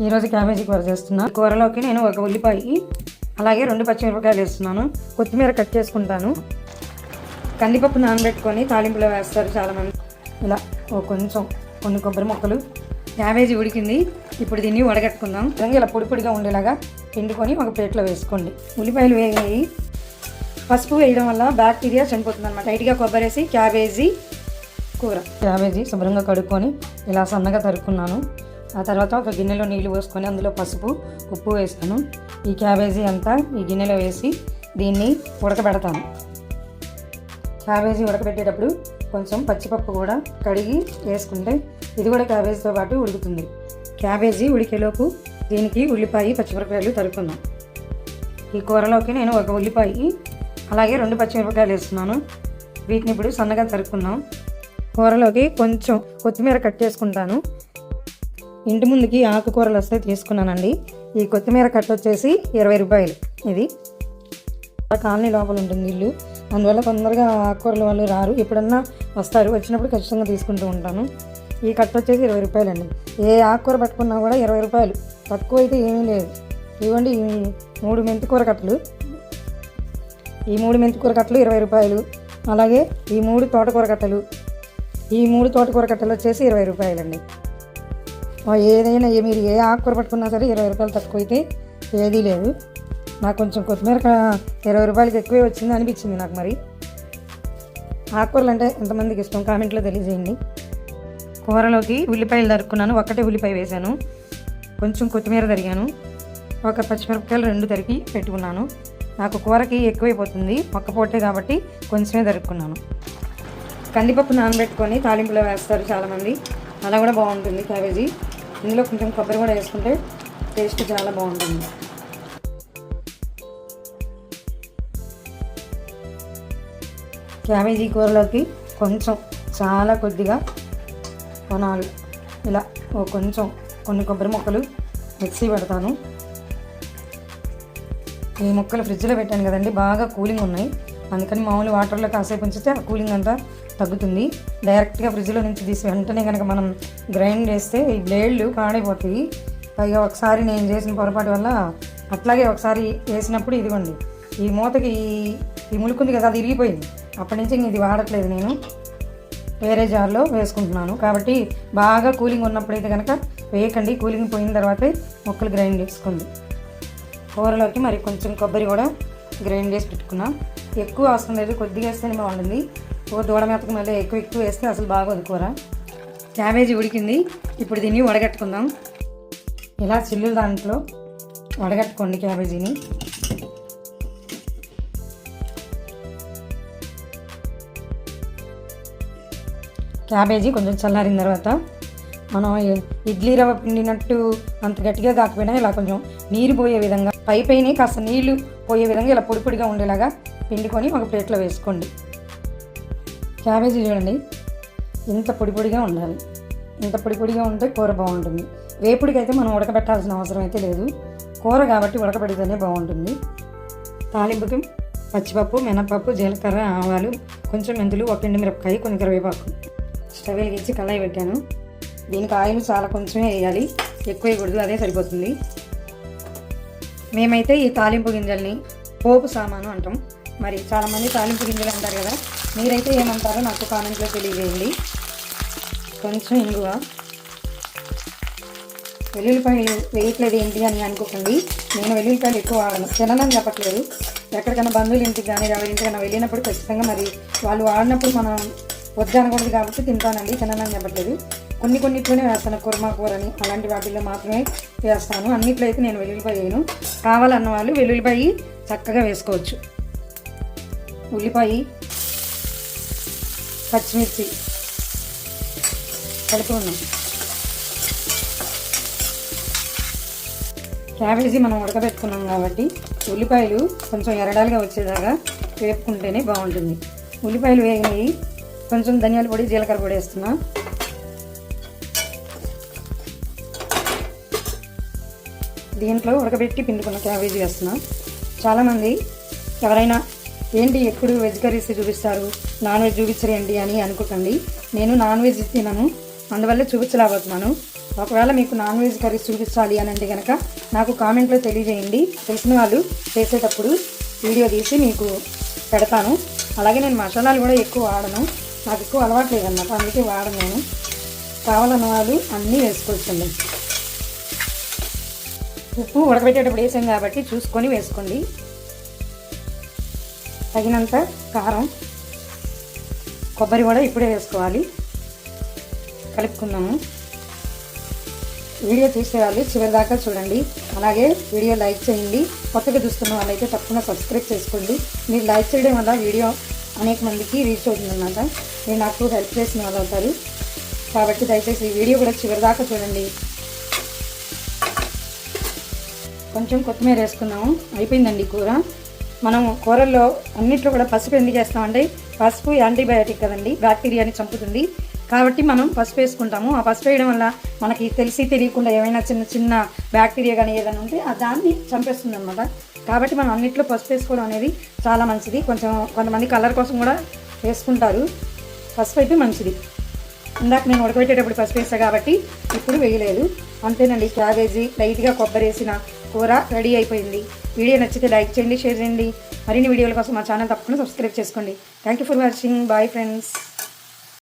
ఈరోజు క్యాబేజీ కూర చేస్తున్నాను కూరలోకి నేను ఒక ఉల్లిపాయ అలాగే రెండు పచ్చిమిరపకాయలు వేస్తున్నాను. కొత్తిమీర కట్ చేసుకుంటాను. కందిపప్పు నానబెట్టుకొని తాలింపులో వేస్తారు చాలామంది. ఇలా ఓ కొంచెం కొన్ని కొబ్బరి మొక్కలు. క్యాబేజీ ఉడికింది. ఇప్పుడు దీన్ని వడగట్టుకుందాం. రంగు ఇలా పొడి పొడిగా ఉండేలాగా పిండుకొని ఒక ప్లేట్లో వేసుకోండి. ఉల్లిపాయలు వేయాయి పసుపు వేయడం వల్ల బ్యాక్టీరియా చనిపోతుంది అనమాట లైట్గా కొబ్బరి వేసి క్యాబేజీ కూర. క్యాబేజీ శుభ్రంగా కడుక్కొని ఇలా సన్నగా తరుక్కున్నాను. ఆ తర్వాత ఒక గిన్నెలో నీళ్ళు పోసుకొని అందులో పసుపు ఉప్పు వేస్తాను. ఈ క్యాబేజీ అంతా ఈ గిన్నెలో వేసి దీన్ని ఉడకబెడతాను. క్యాబేజీ ఉడకబెట్టేటప్పుడు కొంచెం పచ్చిపప్పు కూడా కడిగి వేసుకుంటే ఇది కూడా క్యాబేజీతో పాటు ఉడుకుతుంది. క్యాబేజీ ఉడికేలోపు దీనికి ఉల్లిపాయ పచ్చిమిరపకాయలు తరుకుందాం ఈ కూరలోకి నేను ఒక ఉల్లిపాయ అలాగే రెండు పచ్చిమిరపకాయలు వేస్తున్నాను. వీటిని ఇప్పుడు సన్నగా తరుపుకుందాం. కూరలోకి కొంచెం కొత్తిమీర కట్ చేసుకుంటాను. ఇంటి ముందుకి ఆకుకూరలు వస్తే తీసుకున్నానండి. ఈ కొత్తిమీర కట్ వచ్చేసి ఇరవై రూపాయలు. ఇది కాలనీ లోపల ఉంటుంది ఇల్లు. అందువల్ల తొందరగా ఆకుకూరల వాళ్ళు రారు. ఎప్పుడన్నా వస్తారు. వచ్చినప్పుడు ఖచ్చితంగా తీసుకుంటూ ఉంటాను. ఈ కట్ట వచ్చేసి ఇరవై రూపాయలండి. ఏ ఆకుకూర పట్టుకున్నా కూడా ఇరవై రూపాయలు. తక్కువ అయితే ఏమీ లేదు. ఇవ్వండి ఈ మూడు మెంతికూర కట్టలు. ఈ మూడు మెంతికూర కట్టలు ఇరవై రూపాయలు. అలాగే ఈ మూడు తోటకూర కట్టలు. ఈ మూడు తోటకూర కట్టలు వచ్చేసి ఇరవై రూపాయలండి. ఏదైనా ఏ- మీరు ఏ ఆకుకూర పట్టుకున్నా సరే ఇరవై రూపాయలు తక్కువ అయితే ఏదీ లేదు నాకు కొంచెం కొత్తిమీర ఇరవై రూపాయలకి ఎక్కువే వచ్చింది అనిపించింది నాకు మరి. ఆకుకూరలు అంటే ఎంతమందికి ఇష్టం? కామెంట్లో తెలియజేయండి. కూరలోకి ఉల్లిపాయలు తరుక్కున్నాను. ఒక్కటే ఉల్లిపాయ వేశాను. కొంచెం కొత్తిమీర తరిగాను. ఒక పచ్చిమిరపకాయలు రెండు తరిగి పెట్టుకున్నాను. నాకు కూరకి ఎక్కువైపోతుంది ఒక్క పోటే కాబట్టి కొంచెమే తరుక్కున్నాను. కందిపప్పు నానబెట్టుకొని తాలింపులో వేస్తారు చాలామంది. అలా కూడా బాగుంటుంది క్యాబేజీ. ఇందులో కొంచెం కొబ్బరి కూడా వేసుకుంటే టేస్ట్ చాలా బాగుంటుంది. క్యాబేజీ కూరలోకి కొంచెం చాలా కొద్దిగా కొనాలు ఇలా ఓ కొంచెం కొన్ని కొబ్బరి ముక్కలు మిక్సీ పెడతాను. ఈ ముక్కలు ఫ్రిడ్జ్లో పెట్టాను కదండి బాగా కూలింగ్ ఉన్నాయి. అందుకని మామూలు వాటర్లో కాసేపు ఉంచితే ఆ కూలింగ్ అంతా తగ్గుతుంది. డైరెక్ట్గా ఫ్రిడ్జ్లో నుంచి తీసి వెంటనే కనుక మనం గ్రైండ్ చేస్తే ఈ బ్లేడ్లు పాడైపోతాయి పైగా ఒకసారి నేను చేసిన పొరపాటు వల్ల అట్లాగే ఒకసారి వేసినప్పుడు ఇదిగోండి ఈ మూతకి ఈ- ములుకుంది కదా అది ఇరిగిపోయింది. అప్పటి నుంచి ఇంక ఇది వాడట్లేదు నేను. వేరే జార్లో వేసుకుంటున్నాను. కాబట్టి బాగా కూలింగ్ ఉన్నప్పుడైతే కనుక వేయకండి. కూలింగ్ పోయిన తర్వాతే ముక్కలు గ్రైండ్ చేసుకోండి. కూరలోకి మరి కొంచెం కొబ్బరి కూడా గ్రైండ్ చేసి పెట్టుకున్నాం. ఎక్కువ అవసరం లేదు కొద్దిగా వేస్తేనే బాగుంటుంది. ఓ దూడ మేతకు మళ్ళీ ఎక్కువ ఎక్కువ వేస్తే అసలు బాగోదు కూర. క్యాబేజీ ఉడికింది. ఇప్పుడు దీన్ని వడగట్టుకుందాం. ఇలా చిల్లు దాంట్లో వడగట్టుకోండి క్యాబేజీని. క్యాబేజీ కొంచెం చల్లారిన తర్వాత మనం ఇడ్లీ రవ్వ పిండినట్టు అంత గట్టిగా కాకపోయినా ఇలా కొంచెం నీరు పోయే విధంగా పై పైన కాస్త నీళ్ళు పోయే విధంగా ఇలా పొడి పొడిగా ఉండేలాగా పిండుకొని ఒక ప్లేట్లో వేసుకోండి. క్యాబేజీ చూడండి. ఇంత పొడి పొడిగా ఉండాలి. ఇంత పొడి పొడిగా ఉంటే కూర బాగుంటుంది. వేపుడికైతే మనం ఉడకబెట్టాల్సిన అవసరం అయితే లేదు. కూర కాబట్టి ఉడకబెడితేనే బాగుంటుంది. తాలింపుకి పచ్చిపప్పు మినపప్పు జీలకర్ర ఆవాలు కొంచెం మెంతులు ఒక ఎండు మిరపకాయ కొన్ని కరివేపాకు. స్టవ్ వెలిగించి కళాయి పెట్టాను. దీనికి ఆయిల్ చాలా కొంచెమే వేయాలి. ఎక్కువ వేయకూడదు అదే సరిపోతుంది. మేమైతే ఈ తాలింపు గింజల్ని పోపు సామాను అంటాం. మరి చాలామంది తాలింపు గింజలు అంటారు కదా. మీరైతే ఏమంటారో నాకు కామెంట్లో తెలియజేయండి. కొంచెం ఇంగువ. వెల్లుల్లిపాయలు వేయట్లేదు ఏంటి అని అనుకోకండి. నేను వెల్లుల్లిపాయలు ఎక్కువ వాడను. తిననని చెప్పట్లేదు. ఎక్కడికైనా బంధువులు ఇంటికి కానీ ఎవరింటికైనా వెళ్ళినప్పుడు ఖచ్చితంగా మరి వాళ్ళు వాడినప్పుడు మనం వద్దనకూడదు కాబట్టి తింటానండి. తిననని చెప్పట్లేదు. కొన్ని కొన్నిట్లోనే వేస్తాను. కుర్మా కూరని అలాంటి వాటిల్లో మాత్రమే వేస్తాను. అన్నిట్లో అయితే నేను వెల్లుల్లిపాయ వేయను. కావాలన్న వాళ్ళు వెల్లుల్లిపాయ చక్కగా వేసుకోవచ్చు. ఉల్లిపాయ పచ్చిమిర్చి కలుపుకున్నాం క్యాబేజీ మనం ఉడకబెట్టుకున్నాం కాబట్టి ఉల్లిపాయలు కొంచెం ఎరడాలుగా వచ్చేదాకా వేపుకుంటేనే బాగుంటుంది. ఉల్లిపాయలు వేగినాయి. కొంచెం ధనియాల పొడి జీలకర్ర పొడి వేస్తున్నా. దీంట్లో ఉడకబెట్టి పిండుకున్న క్యాబేజీ వేస్తున్నా. చాలామంది ఎవరైనా ఏంటి ఎప్పుడు వెజ్ కర్రీస్ చూపిస్తారు? నాన్ వెజ్ చూపించరేంటి అని అనుకోకండి. నేను నాన్ వెజ్ తినను. అందువల్ల చూపించలేకపోతున్నాను. ఒకవేళ మీకు నాన్ వెజ్ కర్రీస్ చూపించాలి అని అంటే కనుక నాకు కామెంట్లో తెలియజేయండి. తెలిసిన వాళ్ళు చేసేటప్పుడు వీడియో తీసి మీకు పెడతాను. అలాగే నేను మసాలాలు కూడా ఎక్కువ వాడను. నాకు ఎక్కువ అలవాటు లేదన్నమాట. అందుకే వాడను నేను కావాలన్న వాళ్ళు అన్నీ వేసుకోవచ్చండి. ఉప్పు ఉడకబెట్టేటప్పుడు వేసాం కాబట్టి చూసుకొని వేసుకోండి. తగినంత కారం కొబ్బరి కూడా ఇప్పుడే వేసుకోవాలి. కలుపుకుందాము. వీడియో చూసే వాళ్ళు చివరి దాకా చూడండి. అలాగే వీడియో లైక్ చేయండి. కొత్తగా చూస్తున్న వాళ్ళైతే తప్పకుండా సబ్స్క్రైబ్ చేసుకోండి. మీరు లైక్ చేయడం వల్ల వీడియో అనేక మందికి రీచ్ అవుతుందన్నమాట. మీరు నాకు హెల్ప్ చేసిన వాళ్ళు అవుతారు. కాబట్టి దయచేసి ఈ వీడియో కూడా చివరి దాకా చూడండి. కొంచెం కొత్తిమీర వేసుకున్నాము. అయిపోయిందండి కూర. మనం కూరల్లో అన్నిట్లో కూడా పసుపు ఎందుకు వేస్తామంటే పసుపు యాంటీబయాటిక్ కదండి బ్యాక్టీరియాని చంపుతుంది. కాబట్టి మనం పసుపు వేసుకుంటాము. ఆ పసుపు వేయడం వల్ల మనకి తెలిసి తెలియకుండా ఏమైనా చిన్న చిన్న బ్యాక్టీరియా కానీ ఏదైనా ఉంటే ఆ దాన్ని చంపేస్తుంది అనమాట కాబట్టి మనం అన్నిట్లో పసుపు వేసుకోవడం అనేది చాలా మంచిది. కొంచెం కొంతమంది కలర్ కోసం కూడా వేసుకుంటారు. పసుపు అయితే మంచిది. ఇందాక నేను ఉడకబెట్టేటప్పుడు పసుపు వేసా కాబట్టి ఇప్పుడు వేయలేదు. అంతేనండి క్యాబేజీ లైట్గా కొబ్బరి వేసిన కూర రెడీ అయిపోయింది. వీడియో నచ్చితే లైక్ చేయండి షేర్ చేయండి. మరిన్ని వీడియోల కోసం మా ఛానల్ తప్పకుండా సబ్స్క్రైబ్ చేసుకోండి. Thank you for watching bye friends